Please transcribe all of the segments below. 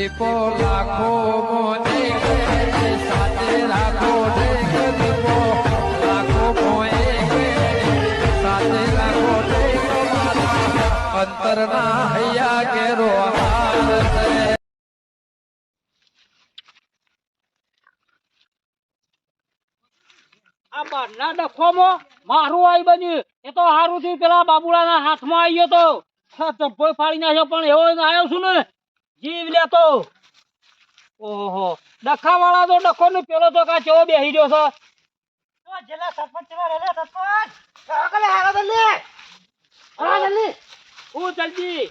દીપો લાખો મોને સાથે રાખો લાખો સાથે રાખો અંતરના હૈયા કેરો મારું આઈ બન્યું. એ તો હારું થયું પેલા બાબુલાના હાથમાં આવી ગયો તો. હા, ચપ્પો ફાડી નાખ્યો પણ એવો આવ્યો છું ને. જીવ લેતો. ઓહો. ડખા વાળા તો ડખો નું પેલો તો કા ચેવો બેહી ગયો છે? હું જલ્દી.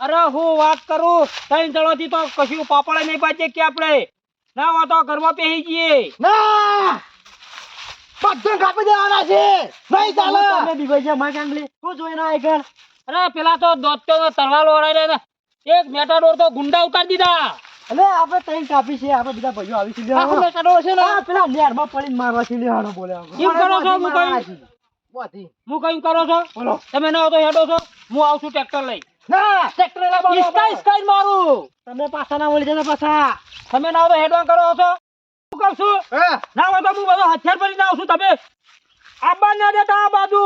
અરે હું વાત કરું. ત્રણ જણોથી તો કશું પાપડે નહીં પાચે કે આપણે? ના હોય તો ઘરમાં પહેરી જઈએ. અરે પેલા તો દોત્યો નો તલવાર ઓળાઈ ને એક મેટાડોર તો ગુંડા ઉતાર દીધા. આખું મેટાડોર છે ને? કેમ કરો છો હું કયું હું કઈ કરો છો? તમે ના તો હેડો છો? હું આવું છું ટ્રેક્ટર લઈ. ઇસ્કાઈ ઇસ્કાઈ મારું. તમે પાછા ના વળી જતા પાછા. તમે ના તો હેડવા કરો છો. શું કરશું ના હોય તો હું બધો હથિયાર ભરી જાઉં છું. તમે આબા ના દેતા આ બાજુ.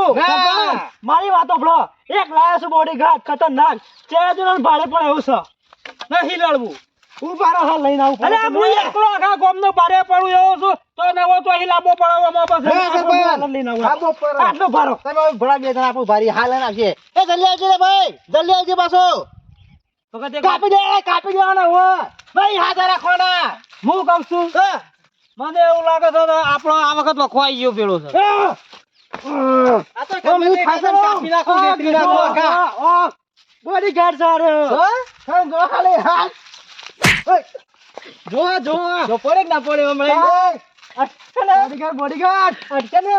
મારી વાતો ભળો એક લાયા છું બોડી ગાર્ડ ખતરનાક. જણા ભાડે પણ એવું છે. નહીં લડવું. હું બારો હાલ લઈને આવું. અરે હું એકલો આખા ગામનો ભારે પડું એવો છું. તો નવો તો અહીં લાંબો પડાવવામાં મો બસ. લઈને આવું. આટલો ભારો. આટલો ભારો વખતે કાપી દે કાપી દેવાના હો. ભાઈ હાથ રાખવાના હું કહું છું? મને એવું લાગે છે આપણો આ વખત લખવાઈ ગયો પેલો છે. બોડી ગાર્ડ સારો જો જો જો પડે કે ના પડે હમણાં બોડીગાર્ડ બોડીગાર્ડ અટકે ને.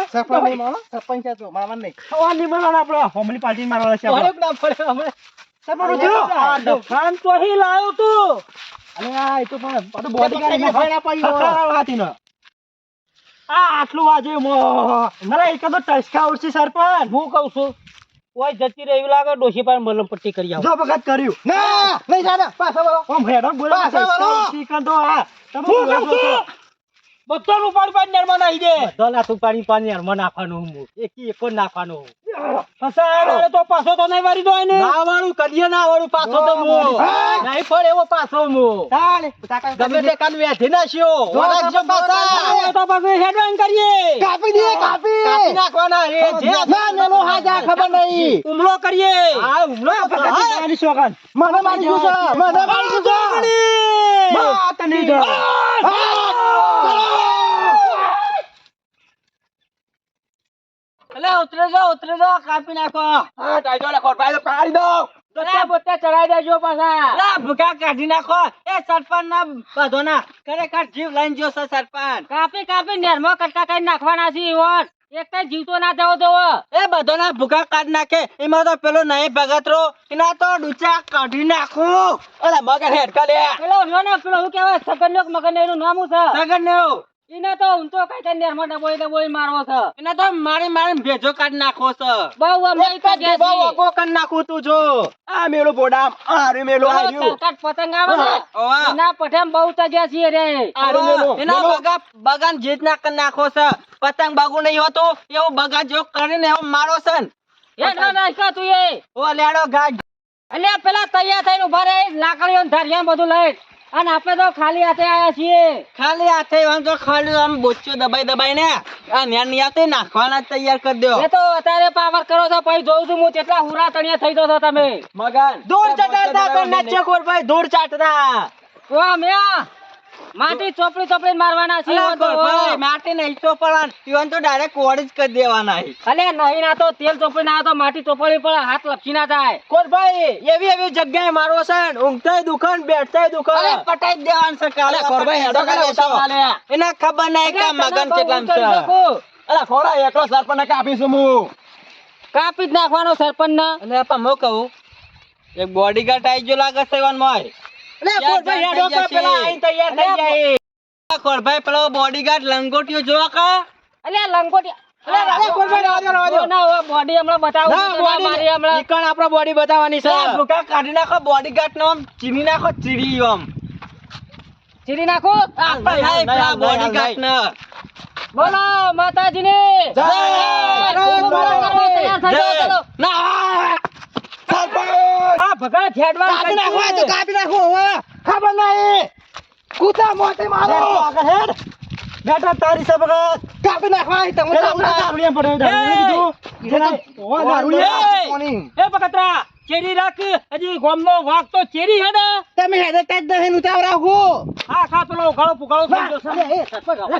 સવારની મારવાના આપણો હોમલી પાર્ટી મારવાના છે પડે ના પડે હમણાં? સરપંચ ઉઠ્યો. આ ડફાન તો અહીં લાયો તું. અરે આ એ તો પણ બોડીગાર્ડ ને. આ આટલું વાજે મો. અરે એક તો ટસકા ઉડશે સરપંચ. હું કહું છું કોઈ જતી રહી લાગે ડોશી પાસે મલમ પટ્ટી કરી આવો. જો વખત કર્યું. ઓમ હેડો બોલો પાછા વળો. ટસકા તો આ તમે હું બોલો કહું છું. બધાનું પાણી પાણી નર્મા નાખી દે. દલા તું પાણી પાણી હરમાં નાખવાનું હું. એકી એકો નાખવાનું ફસાયા તો પાછો તો નહીં વારી દો એને. ના વાળું કદીએ ના વાળું પાછો તો મો નહીં પડે એવો પાછો મો ગમે તે કાન વેઠી નાખ્યો. વળગજો પાછા તો પાછું. હેડવાઈન કરીએ. કાપી દે કાપી. કાપી નાખવાના રે જે ના નેલો હાજા ખબર નહીં. હુમલો કરીએ. હુમલો મને મારી ગુસો મને મારી ગુસો માત નહીં દો એટલે ઉતરે જો ઉતરે જો કાપી નાખો. અલા, પોતે ચડાઈ દેજો પાછા. લા ભૂકા કાઢી નાખો. એ સરપંચ ના બધો ના ખરેખર જીવ લઈને જો છે સરપંચ. કાપી કાપી નેરમાં કટકા કરી નાખવાના છે એક કઈ જીવતો ના જવો તો એ બધો ના ભૂકા કાઢી નાખે. એમાં તો પેલો નહીં ભગતરો એના તો ડૂચા કાઢી નાખું. અલા મગર હેડકા લે. પેલો રહ્યો ને પેલો શું કહેવાય સગનયોગ મગન એનું નામ છે? સગન ને એને તો ઊંચો કઈ કઈ નેરમાં ડબોઈ ડબોઈ મારવો છે. એના તો મારી મારી ભેજો કાઢ નાખો છે. બહુ અમે એક જ બહુ વગો કરી નાખું તું જો. આ મેલો બોડામ આરે મેલો આર્યું. સરકાટ પતંગ આવે છે ના પઠેમ બહુ તગ્યા છીએ રે. આરે મેલો એના બગા બગાન જીત ના કરી નાખો છે. પતંગ બાગુ નહીં હોતું એવું બગા જો કરીને એવું મારો છે એ ના નાખા તું એ. ઓ લેડો ગાજ અને પેલા તૈયાર થઈને ઊભા રહે લાકડીઓ ધારિયા બધું લઈ. અને આપણે તો ખાલી હાથે આયા છીએ. ખાલી હાથે વાંધો ખાલી આમ બોચ્યો દબાઈ દબાઈ ને આ ન્યાનની હાથે નાખવાના તૈયાર કરી દો એ તો અત્યારે પાવર કરો છો પછી જોઉં છું હું કેટલા હુરા તણિયા થઈ જશો તમે. મગન દૂર ચટાડતા તો નચ્યો કોર ભાઈ દૂર ચાટતા. ઓ મેયા. માટી ચોપડી ચોપડી મારવાના છે માટી નહીં ચોપડવાન ઈવન તો ડાયરેક્ટ કોડ જ કરી દેવાના અલે નહીં ના તો તેલ ચોપડી ના તો માટી ચોપડી પર હાથ લપસી ના થાય કોરભાઈ એવી એવી જગ્યાએ મારવો છે ઊંઘતાય દુકાન બેઠતાય દુકાન અરે પટાઈ દેવાન છે કાલે કોરભાઈ હેડો કાલે એને ખબર નહીં કે મગન કેટલા છે. અલા ખોડા એકલો સરપંચ કાપીશું હું. કાપી જ નાખવાનો સરપંચ ને અને પણ હું કહું એક બોડીગાર્ડ આવી ગયો લાગે છે ઈવન મોય કોરભાઈ પેલા આઈને તૈયાર થઈ જાય. કોરભાઈ પેલો બોડીગાર્ડ લંગોટીઓ જોવા કા. અલે લંગોટી બોડી બતાવવાની છે? કાઢી નાખો bodyguard નો નાખો ચીરી આમ. ચીરી નાખો. બોલો માતાજીને. જય! ખૂબ બોલો, કરવા તૈયાર થઈ જાઓ, જય! ચાલો. ના! આ ભગા ખેડવા કાપી નાખો, તો કાપી નાખો, હવે. ખબર નહીં. કૂતા મોતે મારો. બેટા તારી સે ભગત. કાપી નાખવા, અહીં તમે તો હમણાં- એ! જેના- ઓવા દારૂડિયા એ! બકતરા ચેરી રાખ હજી ગોમનો વાઘ તો ચેરી હેડે તમે હેડે જ નહીં ઉતાવ રાખો હા ખા પેલો ગાળો પુગાળો થઈ ગયો છે.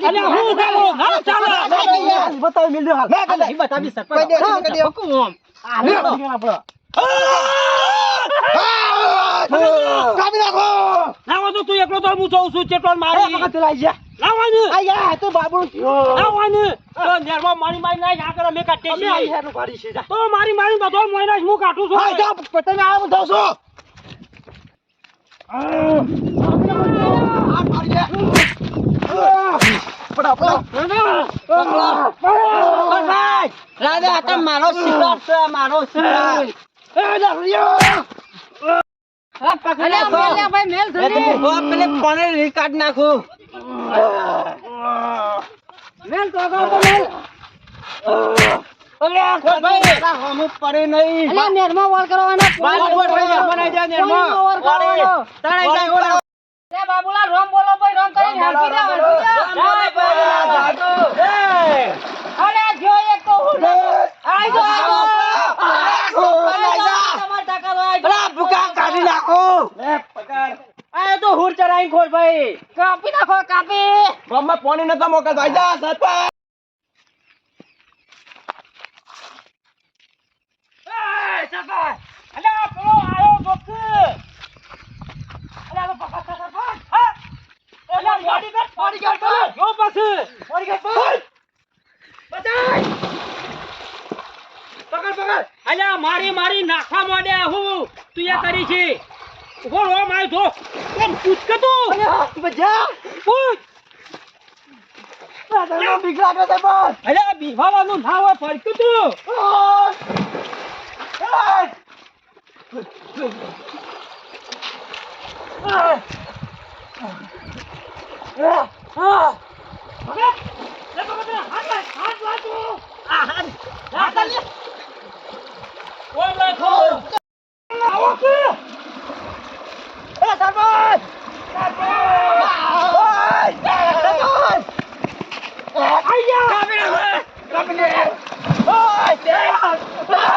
અલ્યા, હું ગાળો? હા, ચાલો. બતાવી મિલ હાલ નહીં બતાવી સરપંચ. હા, કરી આ લે આમ. કાપી નાખો લાવો તો તું એકલો તો હું જોઉં છું ચેટલો મારી લાવવાનું આયા તો બાબુ લાવવાનું તો નેરમાં મારી મારી મારી જા બાબુલા રોમ બોલો ભાઈ રોમ કરી હેલ્પી દે, હેલ્પી દે. અરે જો એક તો હું આઈ જો તમાર ટકા તો આઈ જો. અલા, ભૂકા કાઢી નાખો આ તો હુર ચરાઈ ખોલ ભાઈ. કાપી નાખો કાપી. ગામમાં પાણી નતા જા સરપંચ સરપંચ સરપંચ બોડીગાર્ડ બોડીગાર્ડ જો અલ્યા મારી મારી નાખવા માંડ્યા હું. તું એ કરી છે. ઊભો માય જો કોમ પૂછ કે તું? બજા રાજાનો બીક લાગે છે બસ. અલ્યા બીવાવાનું ના હોય ફરક્યું તું Ja, dat Hoi! Dat is Hoi! Ja, ja! Ja, meneer! Hoi! Ja! Hoi!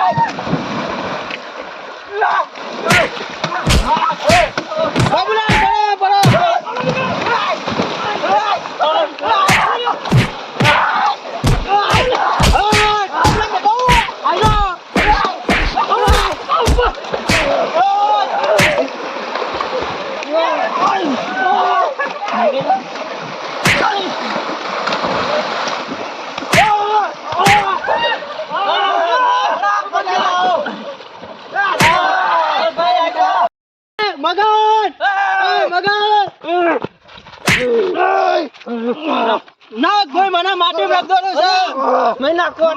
Hoi! Hoi! Hoi! ના કોઈ મને માટી રાખતો છે મેં નાખો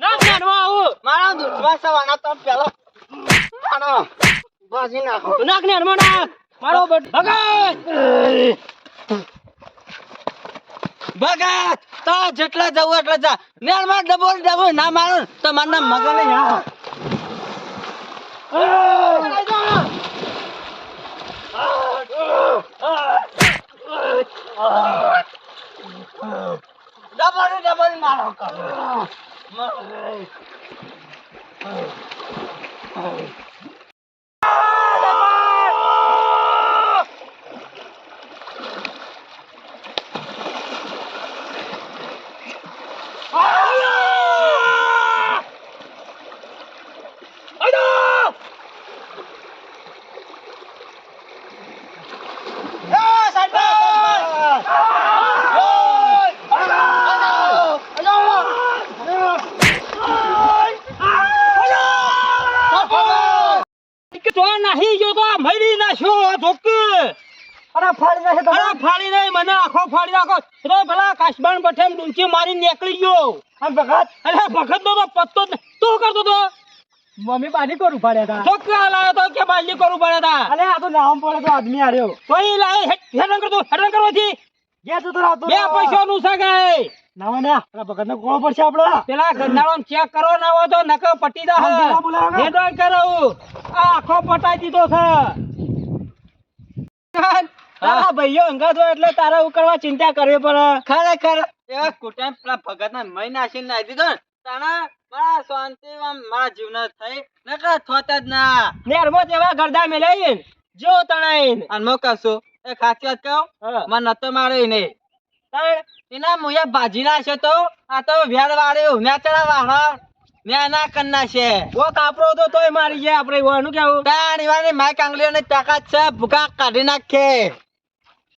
ના જ્ઞાનમાં આવું. મારા દુશ્વાસ વાના તો પેલો આનો બાજી નાખો. નાખ મારો બટ- ભગત! ભગત તા જેટલા જવું એટલા જા. નેરમાં ડબો ડબો ના મારો, તો મારના મગને યા ડબો ડબો મારો ફાડી નહીં મને આખો ફાડી નાખો રે ભલા કાશબાન પઠે ડુંચી મારી નીકળી ગયો અને ભગત અરે ભગત નો તો પત્તો તું કરતો તો મમ્મી પાણી કરું ફાડ્યા તો. કે લાયો તો કે બાજલી કરું પડે તા? અલે આ તો નામ પડે તો આદમી આર્યો કોઈ લાય હેડન કરતો હેડન કરવાથી. જે તો તો રાતો બે પૈસા નું સગાય ના ના પેલા ભગત ને કોણ પડશે આપડે. પેલા ગંધાળો ચેક કરો ના હોય તો નકો પટી દા આમ પેલા બોલાવો. ને. હેડન કરાવું આ આખો પટાઈ દીધો છે. તારા ભાઈઓ અંગત હોય એટલે તારા ઉકળવા ચિંતા કરવી પડે. ખરેખર એવા કુટુંબ પેલા ભગત ના મહી નાસી નાખી દીધો ને તાણા મારા શાંતિ આમ મારા જીવન થઈ. નકર થોત જ ના. નેરમો જેવા ગરદા મેલાઈ જો તણાઈ અને મો કશું એ ખાસી વાત કહું મને નતો માર્યો એને. એના મુએ ભાજી નાખ્યો તો આ તો વેર વાળ્યો મેં ચડા વાળા મેં ના કર છે. ઓ કાપરો તો તોય મારી જાય આપણે એનું કેવું? તાણ ઈવાની માય કાંગલીઓ ની તાકાત છે ભૂકા કાઢી નાખે.